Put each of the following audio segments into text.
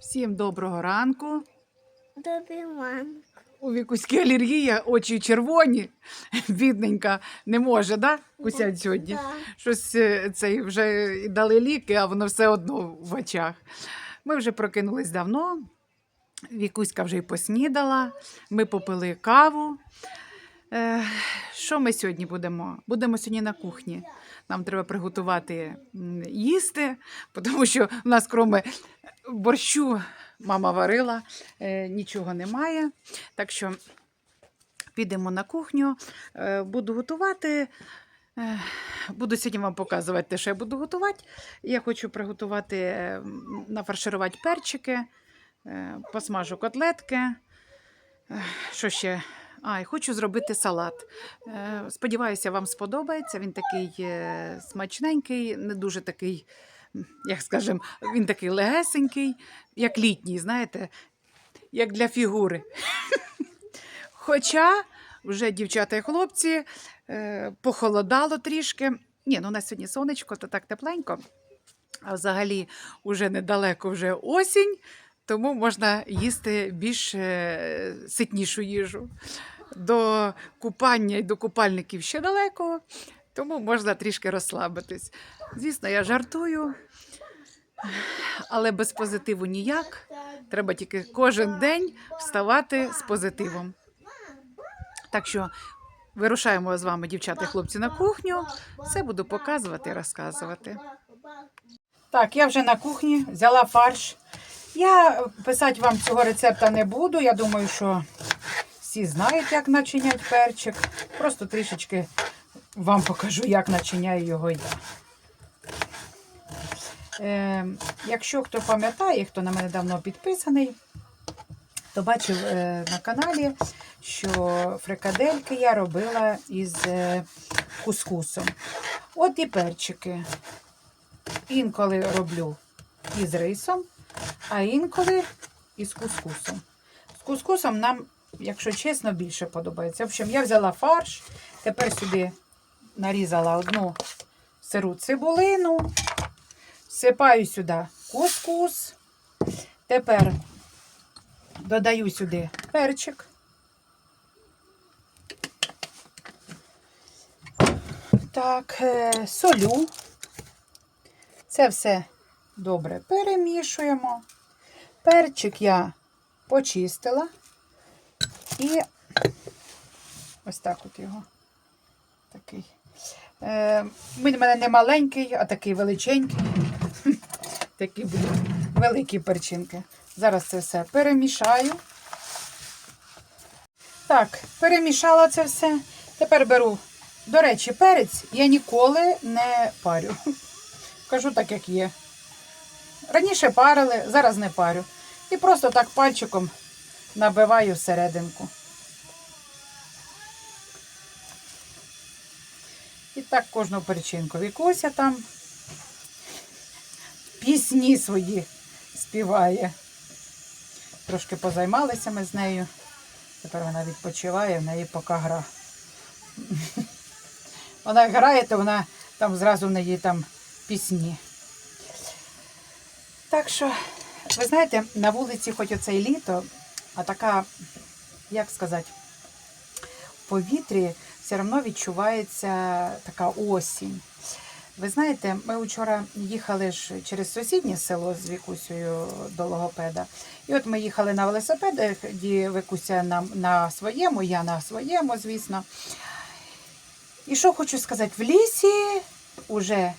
Всім доброго ранку. Добрий ранок. У Вікуськи алергія, очі червоні, бідненька, не може, да? Кусять сьогодні. Так. Щось е, цей вже дали ліки, а воно все одно в очах. Ми вже прокинулись давно. Вікуська вже й поснідала, ми попили каву. Е, що ми сьогодні будемо? Будемо сьогодні на кухні. Нам треба приготувати їсти, тому що в нас, кроме борщу, мама варила, е, нічого немає. Так що підемо на кухню, е, буду готувати. Е, Буду сьогодні вам показувати те, що я буду готувати. Я хочу приготувати, нафарширувати перчики, посмажу котлетки. Що ще? А, і хочу зробити салат. Сподіваюся, вам сподобається. Він такий смачненький, не дуже такий, як скажемо, він такий легесенький, як літній, знаєте, як для фігури. Хоча вже дівчата і хлопці е, похолодало трішки. Ні, ну у нас сьогодні сонечко, то так тепленько. А взагалі вже недалеко вже осінь, тому можна їсти більш е, ситнішу їжу. До купання і до купальників ще далеко, тому можна трішки розслабитись. Звісно, я жартую, але без позитиву ніяк. Треба тільки кожен день вставати з позитивом. Так що вирушаємо з вами, дівчата і хлопці, на кухню. Все буду показувати і розказувати. Так, я вже на кухні взяла фарш. Я писати вам цього рецепта не буду. Я думаю, що всі знають, як начиняти перчик. Просто трішечки вам покажу, як начиняю його я. Е, якщо хто пам'ятає, хто на мене давно підписаний, то бачив е, на каналі, що фрикадельки я робила із е, кускусом. От і перчики. Інколи роблю із рисом, а інколи із кускусом. З кускусом нам, якщо чесно, більше подобається. В общем, я взяла фарш, тепер сюди нарізала одну сиру цибулину, всипаю сюди кускус. Тепер додаю сюди перчик. Так, е, солю. Це все добре перемішуємо. Перчик я почистила. І ось так от його. Такий. Е, він в мене не маленький, а такий величенький. Такі будуть великі перчинки. Зараз це все перемішаю. Так, перемішала це все. Тепер беру, до речі, перець я ніколи не парю. Кажу так, як є. Раніше парили, зараз не парю. І просто так пальчиком набиваю всерединку. Так кожну перчинку. Вікуся там пісні свої співає. Трошки позаймалися ми з нею. Тепер вона відпочиває, в неї поки гра. Вона грає, то вона там зразу в неї там пісні. Так що, ви знаєте, на вулиці, хоч оце і літо, а така, як сказати, в повітрі все одно відчувається така осінь. Ви знаєте, ми вчора їхали ж через сусіднє село з Вікусею до логопеда. І от ми їхали на велосипедах, де Вікуся на, на своєму, я на своєму, звісно. І що хочу сказати, в лісі вже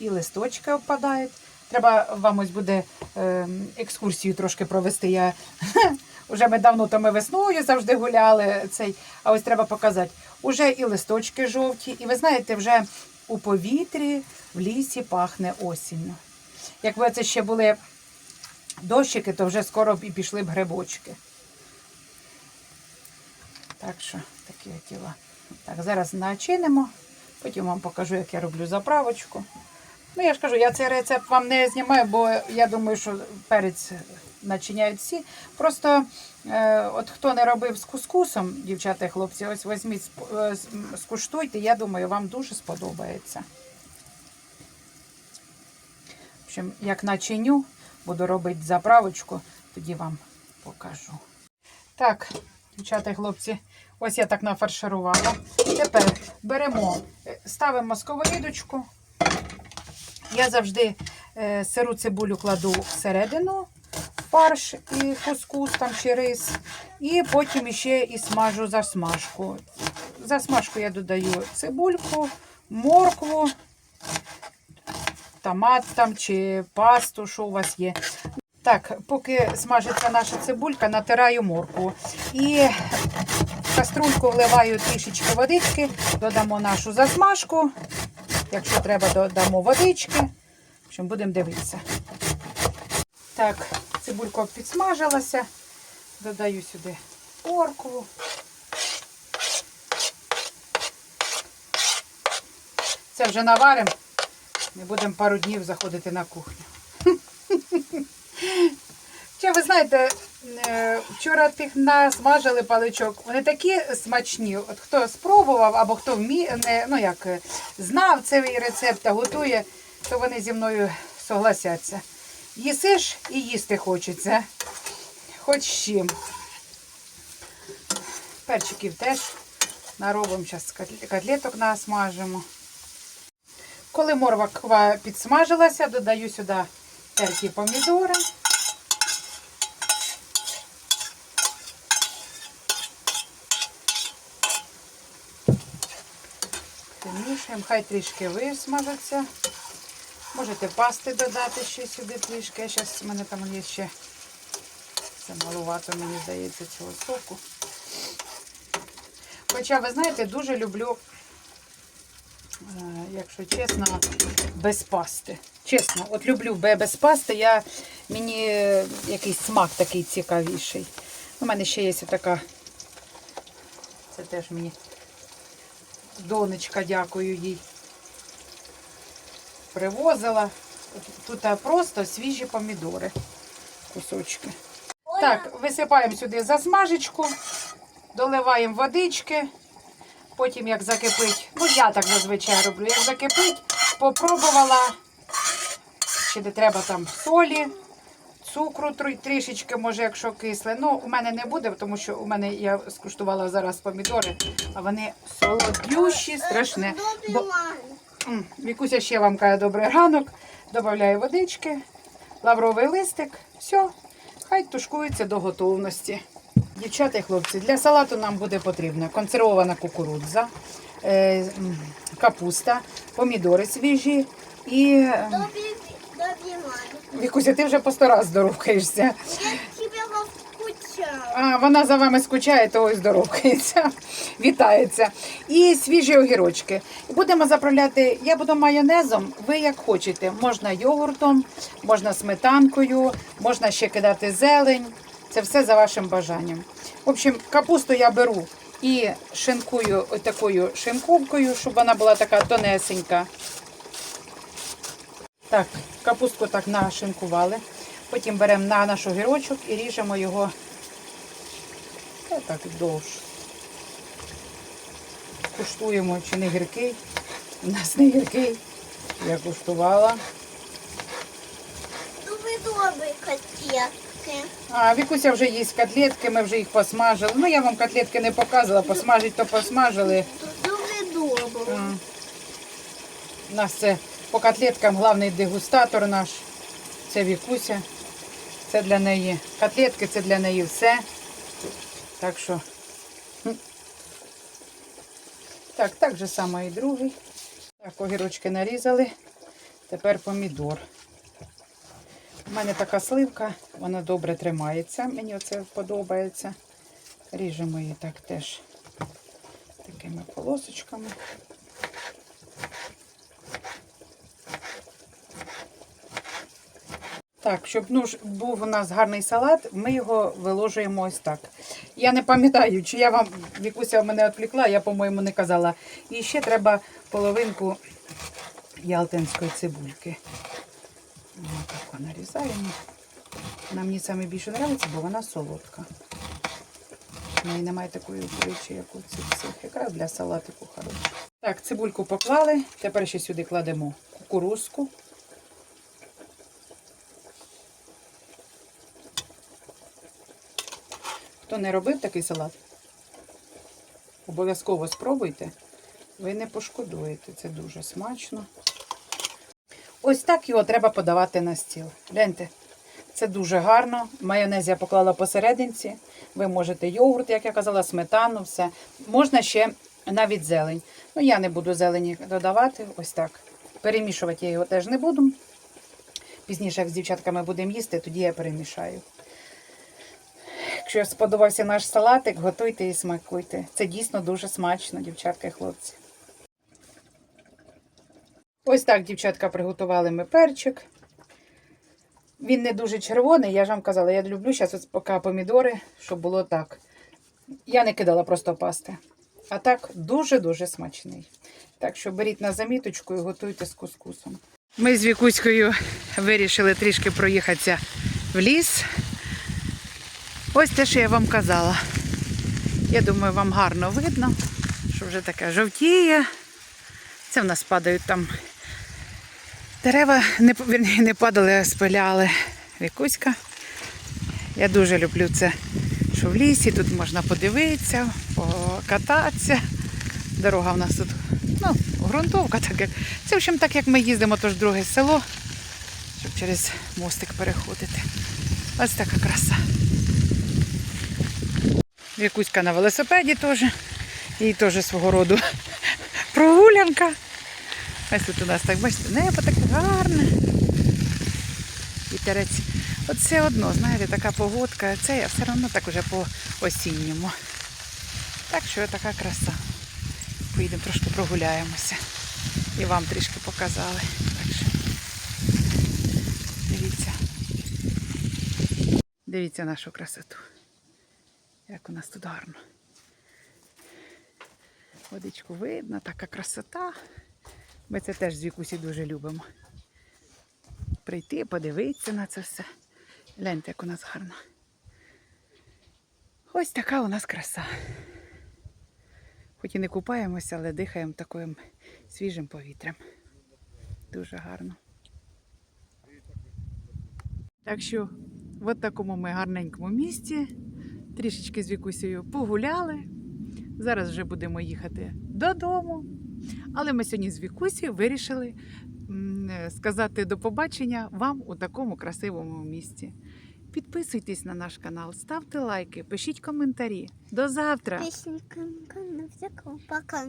і листочки опадають. Треба вам ось буде е, екскурсію трошки провести. Я вже ми давно то ми весною завжди гуляли. Цей, а ось треба показати. Уже і листочки жовті, і ви знаєте, вже у повітрі в лісі пахне осінню. Якби це ще були дощики, то вже скоро б і пішли б грибочки. Так що такі от діла. Так, зараз начинимо, потім вам покажу, як я роблю заправочку. Ну, я ж кажу, я цей рецепт вам не знімаю, бо я думаю, що перець начиняють всі. Просто е, от хто не робив з кускусом, дівчата хлопці, ось візьміть, е, скуштуйте, я думаю, вам дуже сподобається. В общем, як начиню, буду робити заправочку, тоді вам покажу. Так, дівчата і хлопці, ось я так нафарширувала. Тепер беремо, е, ставимо сковорідочку. Я завжди е, сиру цибулю кладу всередину, фарш і кускус там чи рис. І потім ще і смажу засмажку. Засмажку я додаю цибульку, моркву, томат там чи пасту, що у вас є. Так, поки смажиться наша цибулька, натираю моркву. І в каструльку вливаю трішечки водички, додамо нашу засмажку. Якщо треба, додамо водички. В будемо дивитися. Так, цибулька підсмажилася. Додаю сюди моркву. Це вже наваримо. Не будемо пару днів заходити на кухню. Ще ви знаєте, е, вчора тих насмажили паличок. Вони такі смачні. От хто спробував або хто вміє, не, ну як е, знав цей рецепт та готує, то вони зі мною согласяться. Їсиш і їсти хочеться. Хоч з чим. Перчиків теж наробимо зараз котлеток насмажимо. Коли морква підсмажилася, додаю сюди терті помідори. Помішуємо, хай трішки висмажаться. Можете пасти додати ще сюди трішки. Я зараз у мене там є ще це малувато, мені здається, цього соку. Хоча, ви знаєте, дуже люблю, е, якщо чесно, без пасти. Чесно, от люблю без пасти, я, мені е, якийсь смак такий цікавіший. У мене ще є така, це теж мені донечка, дякую їй. Привозила. Тут просто свіжі помідори. Кусочки. Так, висипаємо сюди засмажечку, доливаємо водички. Потім, як закипить, ну я так зазвичай роблю, як закипить, попробувала, чи не треба там солі, цукру трішечки, може, якщо кисле. Ну, у мене не буде, тому що у мене я скуштувала зараз помідори, а вони солодющі, страшне. Бо, Вікуся ще вам каже добрий ранок. Додаю водички, лавровий листик. Все, хай тушкується до готовності. Дівчата і хлопці, для салату нам буде потрібна консервована кукурудза, е, капуста, помідори свіжі і. е, мам. Вікуся, ти вже по сто раз здоровкаєшся. А, вона за вами скучає, то ось здоровкається, вітається. І свіжі огірочки. Будемо заправляти, я буду майонезом, ви як хочете. Можна йогуртом, можна сметанкою, можна ще кидати зелень. Це все за вашим бажанням. В общем, капусту я беру і шинкую такою шинковкою, щоб вона була така тонесенька. Так, капустку так нашинкували. Потім беремо на наш огірочок і ріжемо його та так вдовж. Куштуємо, чи не гіркий. У нас не гіркий. Я куштувала. Добрий, добрий котятки. А Вікуся вже їсть котлетки, ми вже їх посмажили. Ну, я вам котлетки не показувала, посмажить, то посмажили. Добрий. А, У нас це по котлеткам головний дегустатор наш. Це Вікуся. Це для неї. Котлетки це для неї все. Так що. Так, так же само і другий. Так, огірочки нарізали. Тепер помідор. У мене така сливка, вона добре тримається. Мені оце подобається. Ріжемо її так теж такими полосочками. Так, щоб ну, був у нас гарний салат, ми його виложуємо ось так. Я не пам'ятаю, чи я вам Вікуся мене відвлекла, я, по-моєму, не казала. І ще треба половинку ялтинської цибульки. Ось так нарізаємо. Вона мені саме більше подобається, бо вона солодка. В неї немає такої горечі, як у цих. Якраз для салатику хороша. Так, цибульку поклали. Тепер ще сюди кладемо кукурузку. Хто не робив такий салат? Обов'язково спробуйте. Ви не пошкодуєте, це дуже смачно. Ось так його треба подавати на стіл. Гляньте, це дуже гарно. Майонез я поклала посерединці. Ви можете йогурт, як я казала, сметану, все. Можна ще навіть зелень. Ну, я не буду зелені додавати. Ось так. Перемішувати я його теж не буду. Пізніше, як з дівчатками будемо їсти, тоді я перемішаю. Якщо сподобався наш салатик, готуйте і смакуйте. Це дійсно дуже смачно, дівчатка і хлопці. Ось так, дівчатка, приготували ми перчик. Він не дуже червоний, я ж вам казала, я люблю зараз ось поки помідори, щоб було так. Я не кидала просто пасти. А так дуже-дуже смачний. Так що беріть на заміточку і готуйте з кускусом. Ми з Вікуською вирішили трішки проїхатися в ліс. Ось те, що я вам казала. Я думаю, вам гарно видно, що вже таке жовтіє. Це в нас падають там дерева, не, не падали, а спиляли. Вікуська. Я дуже люблю це, що в лісі тут можна подивитися, покататися. Дорога в нас тут, ну, ґрунтовка, так. Це, в общем, так як ми їздимо, то друге село, щоб через мостик переходити. Ось така краса. Якуська на велосипеді теж. І теж свого роду прогулянка. Ось тут у нас так, бачите, небо таке гарне. Вітерець. Все одно, знаєте, така погодка, це я все одно так уже по осінньому. Так що така краса. Поїдемо трошки прогуляємося. І вам трішки показали. Дивіться. Дивіться нашу красоту. Як у нас тут гарно. Водичку видно, така красота. Ми це теж з Вікусі дуже любимо. Прийти, подивитися на це все. Гляньте, як у нас гарно. Ось така у нас краса. Хоч і не купаємося, але дихаємо таким свіжим повітрям. Дуже гарно. Так що, в такому ми гарненькому місці. Трішечки з Вікусею погуляли. Зараз вже будемо їхати додому. Але ми сьогодні з Вікусею вирішили е, сказати до побачення вам у такому красивому місці. Підписуйтесь на наш канал, ставте лайки, пишіть коментарі. До завтра! Пока.